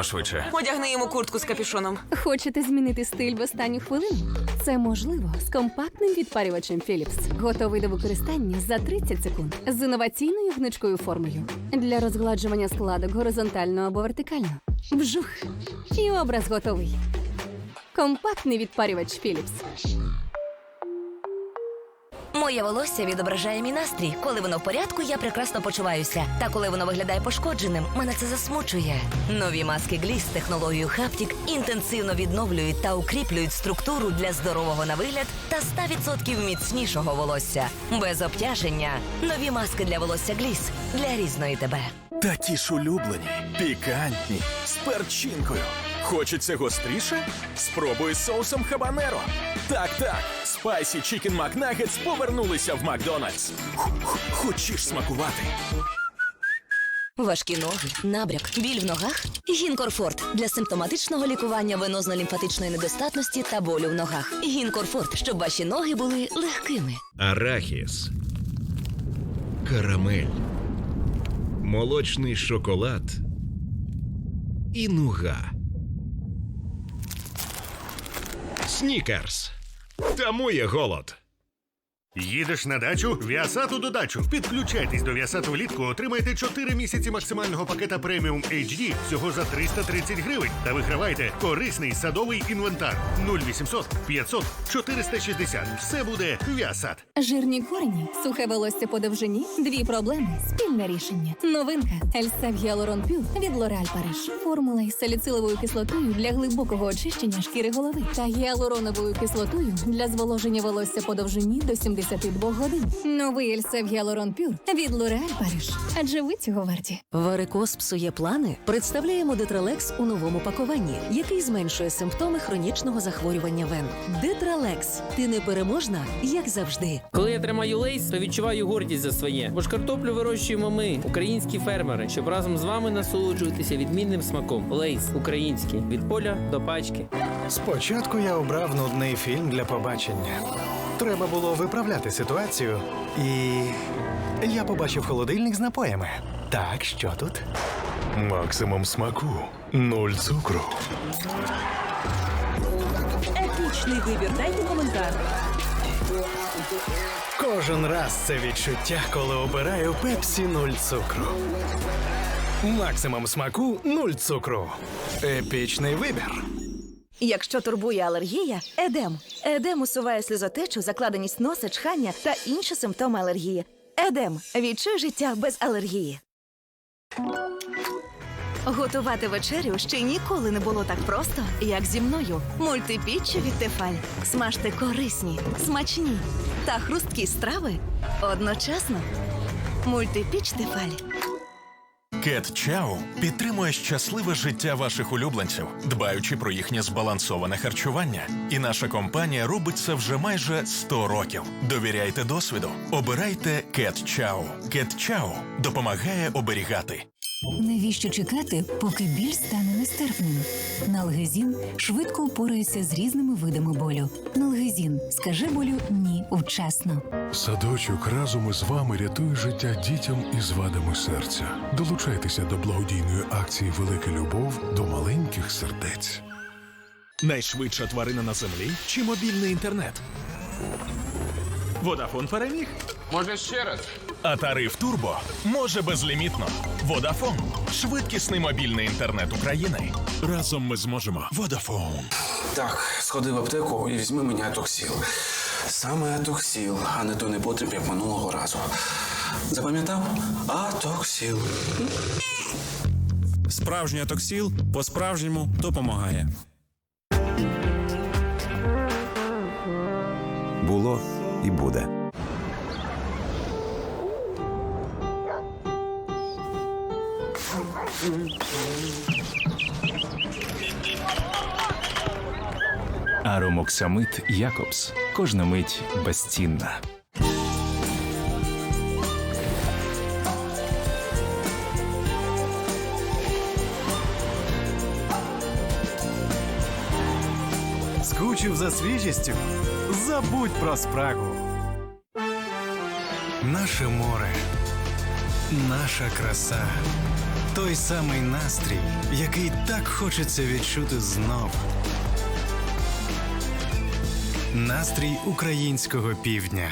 Ходімо швидше. Одягни йому куртку з капюшоном. Хочете змінити стиль в останню хвилину? Це можливо з компактним відпарювачем Philips. Готовий до використання за 30 секунд з інноваційною гнучкою формою для розгладжування складок горизонтально або вертикально. Вжух! І образ готовий. Компактний відпарювач Philips. Моє волосся відображає мій настрій. Коли воно в порядку, я прекрасно почуваюся. Та коли воно виглядає пошкодженим, мене це засмучує. Нові маски Гліс з технологією Хаптік інтенсивно відновлюють та укріплюють структуру для здорового на вигляд та 100% міцнішого волосся. Без обтяження. Нові маски для волосся Гліс для різної тебе. Такі ж улюблені, пікантні, з перчинкою. Хочеться гостріше? Спробуй з соусом хабанеро. Так, так, спайсі чікен макнагетс повернулися в Макдональдс. Хочеш смакувати? Важкі ноги, набряк, біль в ногах. Гінкорфорт для симптоматичного лікування венозно-лімфатичної недостатності та болю в ногах. Гінкорфорт, щоб ваші ноги були легкими. Арахіс. Карамель. Молочний шоколад. І нуга. Снікерс. Тамує голод. Їдеш на дачу? Віасату додачу. Підключайтесь до Віасату влітку, отримайте 4 місяці максимального пакета преміум HD всього за 330 гривень. Та вигравайте корисний садовий інвентар 0800 500 460. Все буде Віасат. Жирні корені, сухе волосся по довжині, дві проблеми, спільне рішення. Новинка Ельсев Гіалурон Пюр від Лореаль Париж. Формула із саліциловою кислотою для глибокого очищення шкіри голови та гіалуроновою кислотою для зволоження волосся по довжині до 72 годин. Новий Ельсев Гіалурон Пюр від Лореаль Париж. Адже ви цього варті. Варикоз псує плани. Представляємо Детралекс у новому пакуванні, який зменшує симптоми хронічного захворювання вен. Детралекс. Ти непереможна, як завжди. Коли я тримаю лейс, то відчуваю гордість за своє. Бо ж картоплю вирощуємо ми, українські фермери, щоб разом з вами насолоджуватися відмінним смаком. Лейс український від поля до пачки. Спочатку я обрав нудний фільм для побачення. Треба було виправляти ситуацію, і я побачив холодильник з напоями. Так, що тут? Максимум смаку, нуль цукру. Епічний вибір. Дайте коментар. Кожен раз це відчуття, коли обираю пепсі нуль цукру. Максимум смаку нуль цукру. Епічний вибір. Якщо турбує алергія, едем. Едем усуває сльозотечу, закладеність носа, чхання та інші симптоми алергії. Едем відчуй життя без алергії. Готувати вечерю ще ніколи не було так просто, як зі мною. Мультипіччі від Тефаль. Смажте корисні, смачні та хрусткі страви одночасно. Мультипіч Тефаль. Кет Чау підтримує щасливе життя ваших улюбленців, дбаючи про їхнє збалансоване харчування. І наша компанія робить це вже майже 100 років. Довіряйте досвіду. Обирайте Кет Чау. Кет Чау допомагає оберігати. Навіщо чекати, поки біль стане нестерпним? Налгезін швидко упорається з різними видами болю. Налгезін скаже болю ні вчасно. Садочок разом із вами рятує життя дітям із вадами серця. Долучайтеся до благодійної акції Велика любов до маленьких сердець. Найшвидша тварина на землі чи мобільний інтернет? Водафон переміг. Може ще раз? А тариф Турбо може безлімітно. Водафон швидкісний мобільний інтернет України. Разом ми зможемо. Водафон. Так, сходи в аптеку і візьми мені атоксіл. Саме атоксіл, а не той непотріб, як минулого разу. Запам'ятав? Атоксіл. Справжній атоксіл по-справжньому допомагає. Було і буде. Аромоксамит Якобс. Кожна мить безцінна. Скучив за свіжістю? Забудь про спрагу. Наше море, наша краса, Той самий настрій, який так хочеться відчути знов. Настрій українського півдня.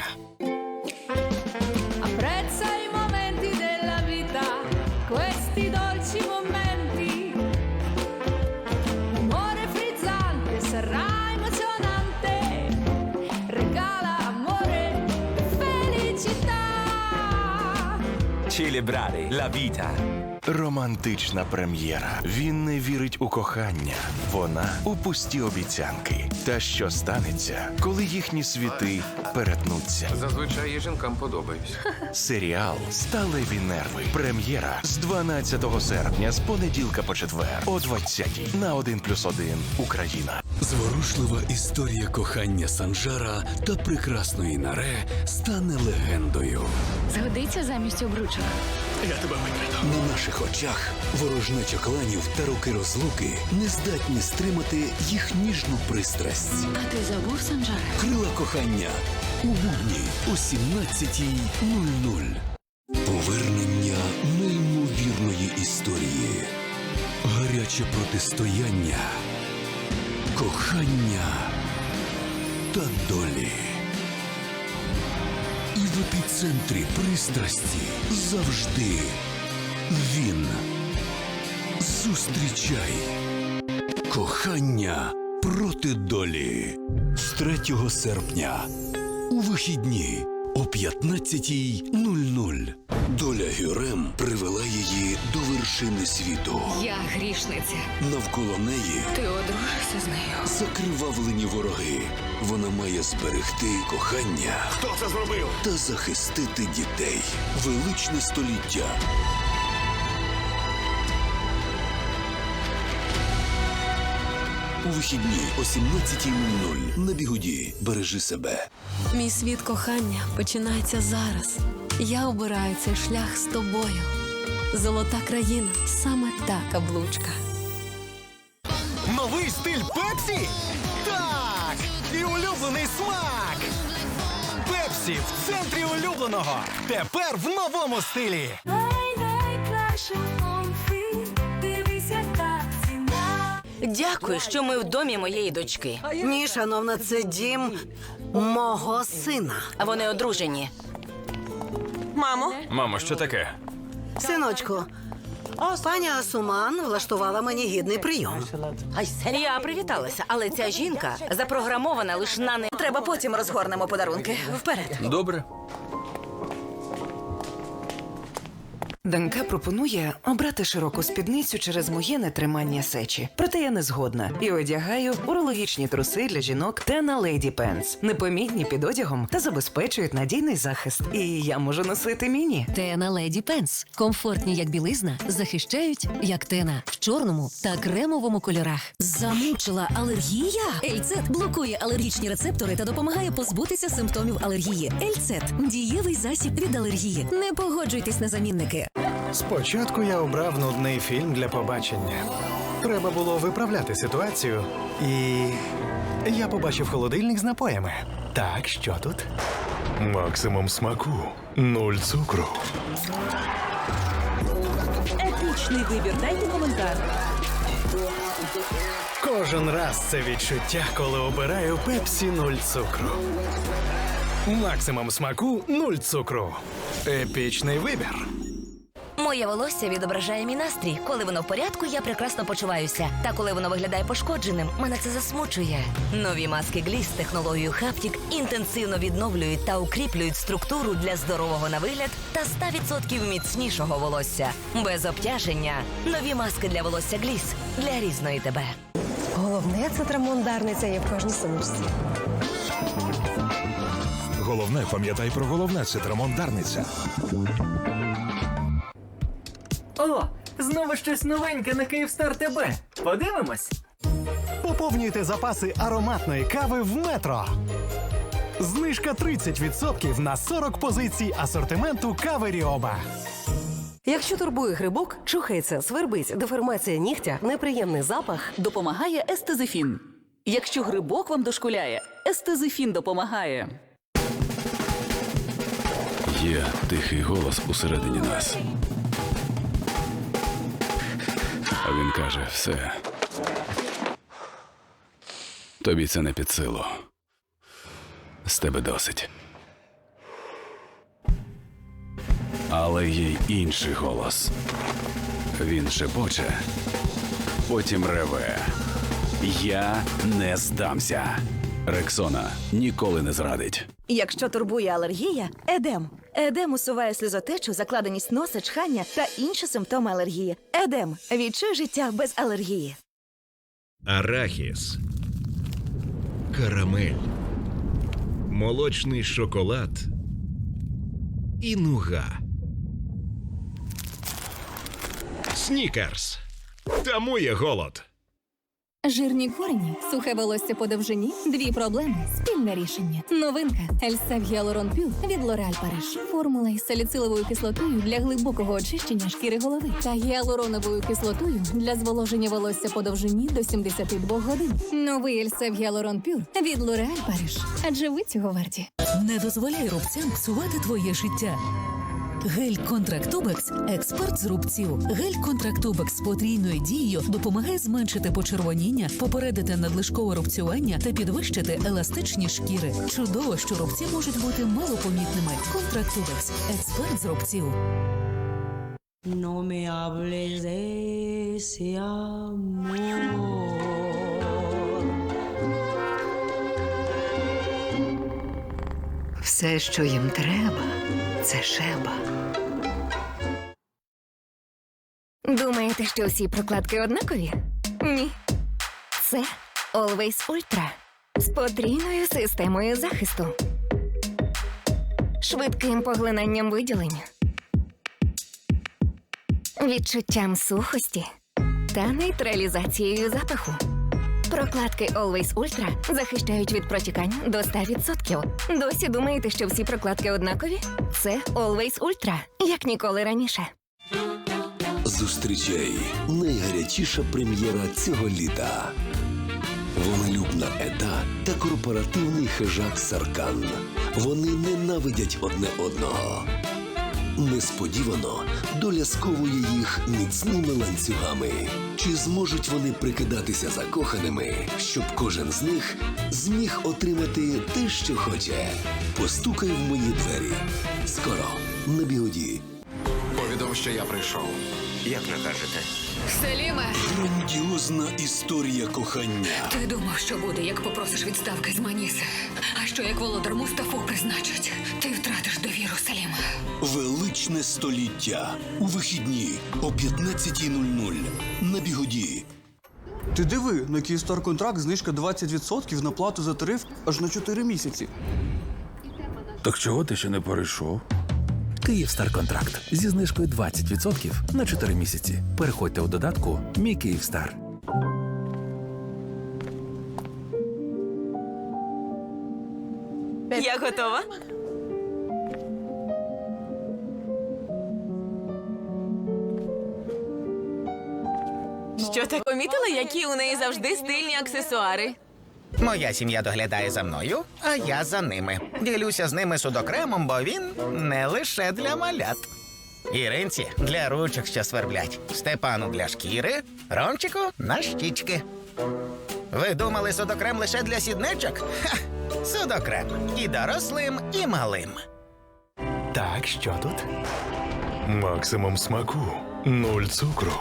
Celebrare la vita. Романтична прем'єра. Він не вірить у кохання. Вона у пусті обіцянки. Та що станеться, коли їхні світи перетнуться? Зазвичай я жінкам подобаюсь. Серіал Сталеві нерви. Прем'єра з 12 серпня з понеділка по четвер о 20 на 1+,1 Україна. Зворушлива історія кохання Санжара та прекрасної Наре стане легендою. Згодиться замість обручок. Я тебе викрадав. На наших очах ворожнеча кланів та роки розлуки не здатні стримати їх ніжну пристрасть. А ти забув, Санджаре? Крила кохання у будні о 17.00. Повернення неймовірної історії. Гаряче протистояння. Кохання та долі. В епіцентрі пристрасті завжди. Він. Зустрічай. Кохання проти долі. З 3 серпня. У вихідні о 15.00. Доля Гюрем привела її до вершини світу. Я грішниця. Навколо неї Ти одружишся з нею. закривавлені вороги. Вона має зберегти кохання. Хто це зробив? Та захистити дітей. Величне століття. У вихідні о 17.00 на бігуді. Бережи себе. Мій світ кохання починається зараз. Я обираю цей шлях з тобою. Золота країна саме та каблучка. Новий стиль Пепсі? Так! І улюблений смак! Пепсі в центрі улюбленого. Тепер в новому стилі. Дякую, що ми в домі моєї дочки. Ні, шановна, це дім мого сина. А вони одружені. Мамо, Мамо, що таке? Синочку, пані Асуман влаштувала мені гідний прийом. Я привіталася, але ця жінка запрограмована лише на не. Треба потім розгорнемо подарунки. Вперед. Добре. Донька пропонує обрати широку спідницю через моє нетримання сечі. Проте я не згодна і одягаю урологічні труси для жінок та на леді пенс. Непомітні під одягом та забезпечують надійний захист. І я можу носити міні. Тена Леді Пенс. Комфортні як білизна, захищають як тена в чорному та кремовому кольорах. Замучила алергія? Ельцет блокує алергічні рецептори та допомагає позбутися симптомів алергії. Ельцет дієвий засіб від алергії. Не погоджуйтесь на замінники. Спочатку я обрав нудний фільм для побачення. Треба було виправляти ситуацію, і я побачив холодильник з напоями. Так, що тут? Максимум смаку. Нуль цукру. епічний вибір. Дайте коментар. Кожен раз це відчуття, коли обираю пепсі нуль цукру. Максимум смаку нуль цукру. Епічний вибір. Моє волосся відображає мій настрій. Коли воно в порядку, я прекрасно почуваюся. Та коли воно виглядає пошкодженим, мене це засмучує. Нові маски Гліс з технологією Хаптік інтенсивно відновлюють та укріплюють структуру для здорового на вигляд та 100% міцнішого волосся. Без обтяження. Нові маски для волосся Гліс для різної тебе. Головне це трамондарниця є в кожній сумочці. Головне, пам'ятай про головне це Дарниця. О, знову щось новеньке на Київстар ТБ. Подивимось. Поповнюйте запаси ароматної кави в метро. Знижка 30% на 40 позицій асортименту кави Ріоба. Якщо турбує грибок, чухається, свербить, деформація нігтя, неприємний запах, Допомагає естезифін. Якщо грибок вам дошкуляє, естезифін допомагає. Є тихий голос усередині нас. А він каже: все. Тобі це не під силу. З тебе досить. Але є інший голос. Він шепоче, потім реве. Я не здамся. Рексона ніколи не зрадить. Якщо турбує алергія, едем. Едем усуває сльозотечу, закладеність носа, чхання та інші симптоми алергії. Едем. Відчуй життя без алергії. Арахіс, карамель, молочний шоколад і нуга. Снікерс. Тому є голод. Жирні корені, сухе волосся по довжині, дві проблеми, спільне рішення. Новинка Ельсев Гіалурон Пюр від Лореаль Париж. Формула із саліциловою кислотою для глибокого очищення шкіри голови та гіалуроновою кислотою для зволоження волосся по довжині до 72 годин. Новий Ельсев Гіалурон Пюр від Лореаль Париж. Адже ви цього варті. Не дозволяй рубцям псувати твоє життя. Гель Контрактубекс експерт з рубців. Гель Контрактубекс з потрійною дією допомагає зменшити почервоніння, попередити надлишкове рубцювання та підвищити еластичні шкіри. Чудово, що рубці можуть бути малопомітними. Контрактубекс експерт з рубців. No me hables de ese amor. Все, що їм треба, це шеба. Думаєте, що всі прокладки однакові? Ні. Це Always Ultra з потрійною системою захисту, швидким поглинанням виділення, відчуттям сухості та нейтралізацією запаху. Прокладки Always Ultra захищають від протікань до 100%. Досі думаєте, що всі прокладки однакові? Це Always Ultra, як ніколи раніше. Зустрічай найгарячіша прем'єра цього літа. Волелюбна Еда та корпоративний хижак Саркан. Вони ненавидять одне одного. Несподівано доля сковує їх міцними ланцюгами. Чи зможуть вони прикидатися закоханими, щоб кожен з них зміг отримати те, що хоче? Постукай в мої двері. Скоро на бігоді. Повідом, що я прийшов. Як накажете? Селіме, Грандіозна історія кохання. ти думав, що буде, як попросиш відставки з Маніси. А що як володар Мустафу призначать? Ти втратиш довіру Селіма. Величне століття. У вихідні о 15.00 на бігоді. Ти диви, на Київстар контракт знижка 20% на плату за тариф аж на 4 місяці. Так чого ти ще не перейшов? Київстар контракт зі знижкою 20% на 4 місяці. Переходьте у додатку Мій Київстар. Я готова. Що так помітила, які у неї завжди стильні аксесуари? Моя сім'я доглядає за мною, а я за ними. Ділюся з ними судокремом, бо він не лише для малят. Іринці для ручок, що сверблять, Степану для шкіри, Ромчику на щічки. Ви думали судокрем лише для сідничок? Ха! Судокрем і дорослим, і малим. Так, що тут? Максимум смаку. Нуль цукру.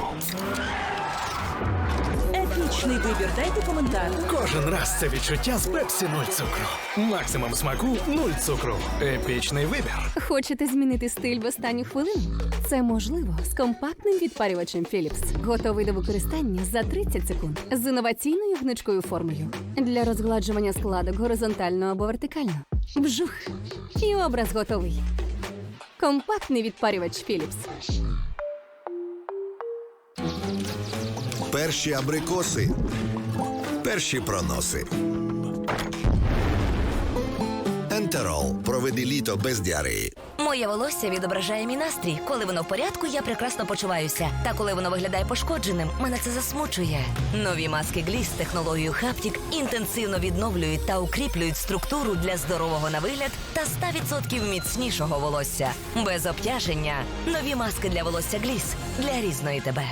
Епічний вибір. Дайте коментар. Кожен раз це відчуття з Пепсі нуль цукру. Максимум смаку нуль цукру. Епічний вибір. Хочете змінити стиль в останню хвилину? Це можливо з компактним відпарювачем Philips. Готовий до використання за 30 секунд з інноваційною гнучкою формою для розгладжування складок горизонтально або вертикально. Вжух! І образ готовий. Компактний відпарювач Philips. Перші абрикоси. Перші проноси. Ентерол. Проведи літо без діареї. Моє волосся відображає мій настрій. Коли воно в порядку, я прекрасно почуваюся. Та коли воно виглядає пошкодженим, мене це засмучує. Нові маски Гліс з технологією Хаптік інтенсивно відновлюють та укріплюють структуру для здорового на вигляд та 100% міцнішого волосся. Без обтяження. Нові маски для волосся Гліс для різної тебе.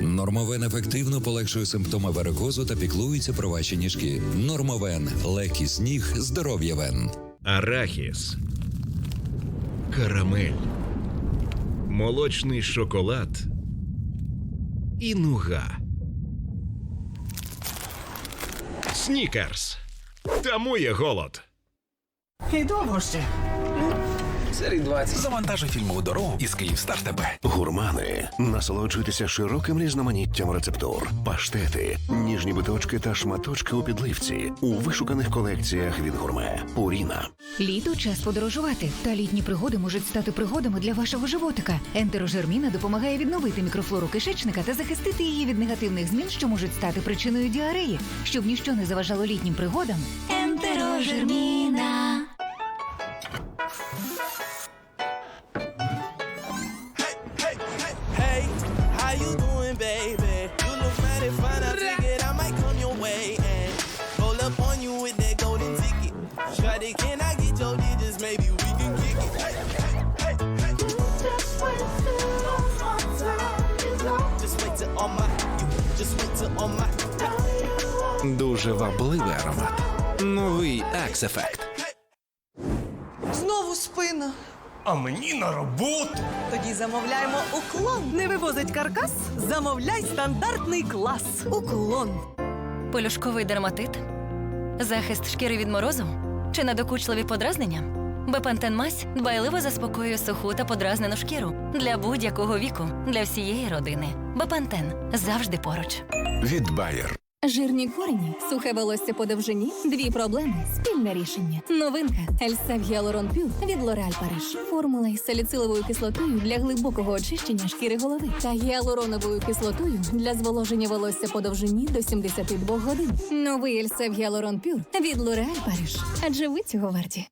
Нормовен ефективно полегшує симптоми варикозу та піклується про ваші ніжки. Нормовен легкість ніг, здоров'я вен. Арахіс. Карамель. Молочний шоколад. І нуга. Снікерс. Тамує голод. І довго ще. Серій 20. Завантажуй фільмову дорогу із Київстар ТБ. Гурмани. Насолоджуйтеся широким різноманіттям рецептур, паштети, ніжні биточки та шматочки у підливці у вишуканих колекціях від гурме. Пуріна. Літо час подорожувати, та літні пригоди можуть стати пригодами для вашого животика. Ентерожерміна допомагає відновити мікрофлору кишечника та захистити її від негативних змін, що можуть стати причиною діареї, щоб ніщо не заважало літнім пригодам. Ентерожерміна. Дуже вабливий аромат. Новий Axe Effect. Знову спина. А мені на роботу. Тоді замовляємо уклон. Не вивозить каркас? Замовляй стандартний клас. Уклон. Полюшковий дерматит? Захист шкіри від морозу? Чи надокучливі подразнення? Бепантен мазь дбайливо заспокоює суху та подразнену шкіру для будь-якого віку, для всієї родини. Бепантен завжди поруч. Від Bayer. Жирні корені, сухе волосся по довжині, дві проблеми, спільне рішення. Новинка Ельса Гіалурон Пюр від L'Oréal Париж. Формула із саліциловою кислотою для глибокого очищення шкіри голови та гіалуроновою кислотою для зволоження волосся по довжині до 72 годин. Новий Ельса Гіалурон Пюр від L'Oréal Париж. Адже ви цього варті.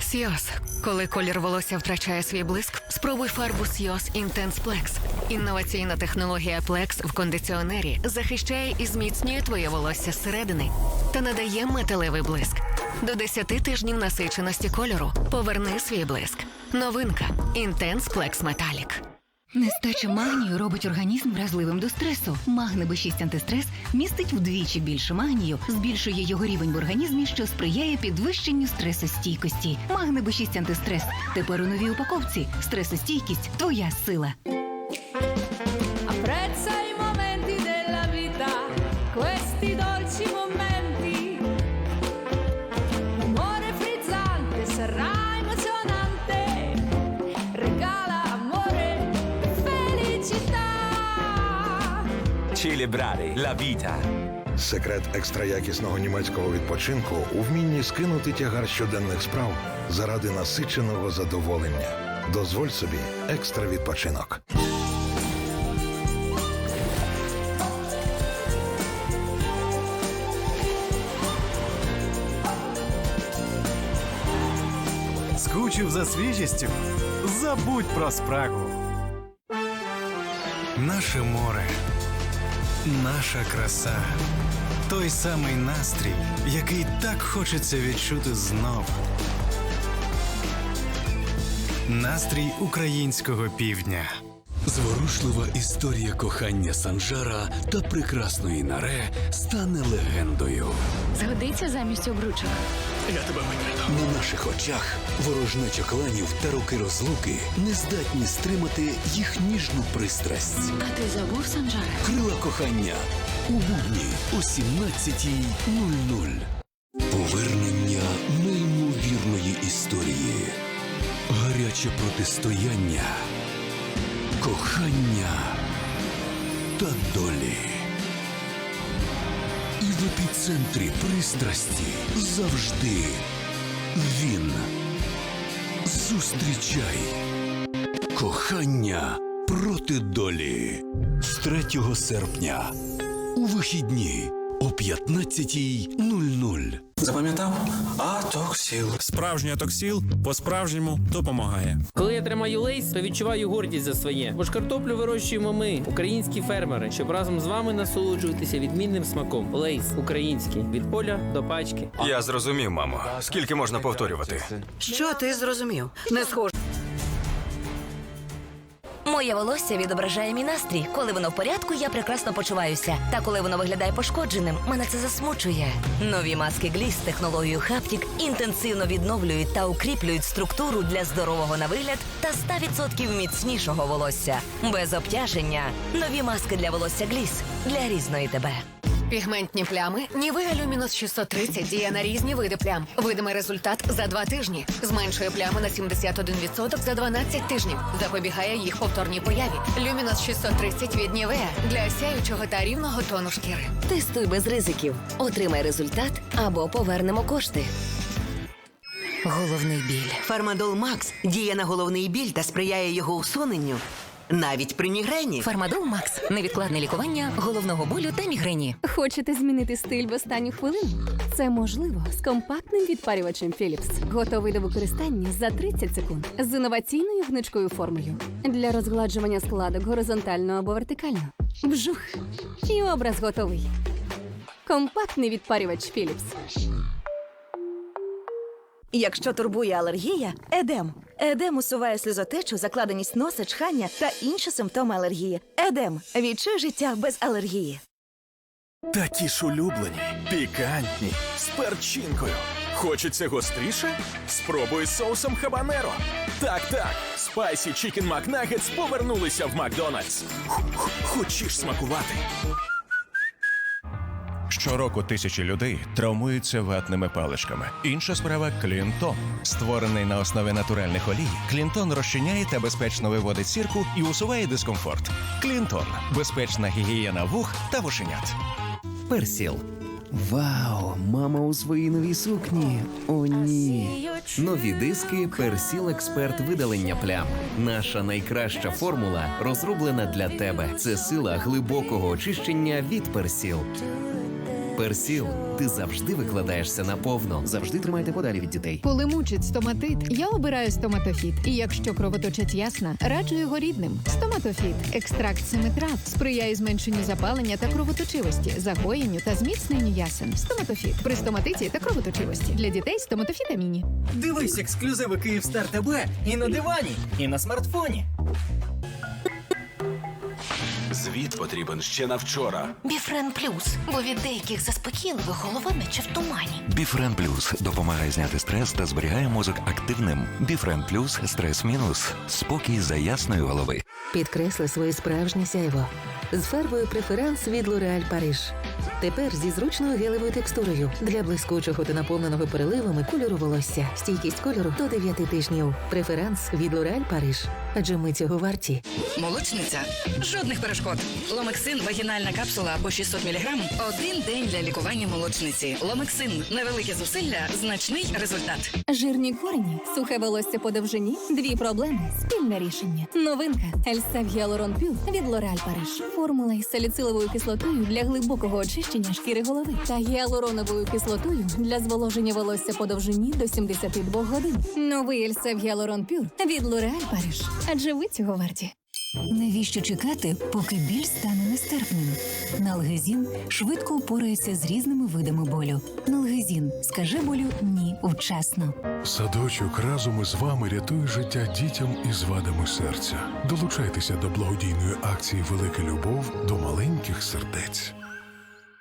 Сіос. Коли колір волосся втрачає свій блиск, спробуй фарбу Сіос Intense Plex. Інноваційна технологія Plex в кондиціонері захищає і зміцнює твоє волосся зсередини та надає металевий блиск. До 10 тижнів насиченості кольору. Поверни свій блиск. Новинка Intense Plex Metallic. Нестача магнію робить організм вразливим до стресу. Магне Б6 антистрес містить вдвічі більше магнію, збільшує його рівень в організмі, що сприяє підвищенню стресостійкості. Магне Б6 антистрес. Тепер у новій упаковці. Стресостійкість твоя сила. Celebrare la vita. Секрет екстраякісного німецького відпочинку у вмінні скинути тягар щоденних справ заради насиченого задоволення. Дозволь собі екстра відпочинок. Скучив за свіжістю? Забудь про спрагу. Наше море, наша краса. Той самий настрій, який так хочеться відчути знов. Настрій українського півдня. Зворушлива історія кохання Санжара та прекрасної наре стане легендою. Згодиться замість обручок. Я тебе вигляду. На наших очах ворожнеча кланів та роки розлуки не здатні стримати їх ніжну пристрасть. А ти забув Санжара? Крила кохання у будні о 17.00. Повернення неймовірної історії. Гаряче протистояння. Кохання та долі. І в епіцентрі пристрасті завжди він. Зустрічай кохання проти долі з 3 серпня у вихідні 15.00. Запам'ятав? Атоксіл. Справжній атоксіл по-справжньому допомагає. Коли я тримаю лейс, то відчуваю гордість за своє. Бо ж картоплю вирощуємо ми, українські фермери, щоб разом з вами насолоджуватися відмінним смаком. Лейс український від поля до пачки. Я зрозумів, мамо. Скільки можна повторювати? Що ти зрозумів? Не схоже. Моє волосся відображає мій настрій. Коли воно в порядку, я прекрасно почуваюся. Та коли воно виглядає пошкодженим, мене це засмучує. Нові маски Гліс з технологією Хаптік інтенсивно відновлюють та укріплюють структуру для здорового на вигляд та 100% міцнішого волосся. Без обтяження. Нові маски для волосся Гліс для різної тебе. Пігментні плями Нівеа Люмінус 630 діє на різні види плям. Видимий результат за два тижні. Зменшує плями на 71% за 12 тижнів. Запобігає їх повторній появі. Люмінус 630 від Нівеа для сяючого та рівного тону шкіри. Тестуй без ризиків. Отримай результат або повернемо кошти. Головний біль. Фармадол Макс діє на головний біль та сприяє його усуненню. Навіть при мігрені. Фармадол Макс невідкладне лікування головного болю та мігрені. Хочете змінити стиль в останню хвилину? Це можливо з компактним відпарювачем Philips. Готовий до використання за 30 секунд з інноваційною гнучкою формою для розгладжування складок горизонтально або вертикально. Вжух! І образ готовий. Компактний відпарювач Philips. Якщо турбує алергія, едем. Едем усуває сльозотечу, закладеність носа, чхання та інші симптоми алергії. Едем. Відчуй життя без алергії. Такі ж улюблені, пікантні, з перчинкою. Хочеться гостріше? Спробуй з соусом хабанеро. Так, так, спайсі чікен макнагетс повернулися в Макдональдс. Хочеш смакувати? Щороку тисячі людей травмуються ватними паличками. Інша справа Клінтон. Створений на основі натуральних олій, Клінтон розчиняє та безпечно виводить сірку і усуває дискомфорт. Клінтон безпечна гігієна вух та вушенят. Персіл. Вау, мама у своїй новій сукні. О, ні. Нові диски Персіл Експерт видалення плям. Наша найкраща формула розроблена для тебе. Це сила глибокого очищення від Персіл. Персіл, ти завжди викладаєшся наповно. Завжди тримайте подалі від дітей. Коли мучить стоматит, я обираю стоматофіт. І якщо кровоточить ясна, раджу його рідним. Стоматофіт екстракт семи трав сприяє зменшенню запалення та кровоточивості, загоєнню та зміцненню ясен. Стоматофіт при стоматиті та кровоточивості для дітей стоматофіт аміні. Дивись ексклюзиви Київстар ТБ і на дивані, і на смартфоні. Звіт потрібен ще на вчора. Біфрен плюс, бо від деяких заспокійливих голова наче в тумані. Біфрен Плюс допомагає зняти стрес та зберігає мозок активним. Біфрен Плюс стрес мінус. Спокій за ясної голови. Підкресли своє справжнє сяйво з фарбою преферанс від Лореаль Париж. Тепер зі зручною гелевою текстурою для блискучого та наповненого переливами кольору волосся. Стійкість кольору до 9 тижнів. Преферанс від L'Oréal Париж. Адже ми цього варті. Молочниця. Жодних перешкод. Ломексин вагінальна капсула по 600 мг. Один день для лікування молочниці. Ломексин невелике зусилля, значний результат. Жирні корені, сухе волосся по довжині, дві проблеми, спільне рішення. Новинка Ельса Гіалурон Пюр від L'Oréal Париж. Формула із саліциловою кислотою для глибокого очищення шкіри голови та гіалуроновою кислотою для зволоження волосся по довжині до 72 годин. Новий Ельса Гіалурон Пюр від L'Oréal Париж. Адже ви цього варті. Навіщо чекати, поки біль стане нестерпним? Налгезін швидко упорається з різними видами болю. Налгезін скаже болю ні вчасно. Садочок разом із вами рятує життя дітям із вадами серця. Долучайтеся до благодійної акції Велика любов до маленьких сердець.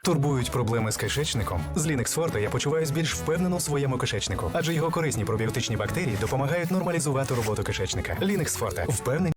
Турбують проблеми з кишечником. З Linux Forte я почуваюся більш впевнено в своєму кишечнику, адже його корисні пробіотичні бактерії допомагають нормалізувати роботу кишечника. Linux Forte. впевнений.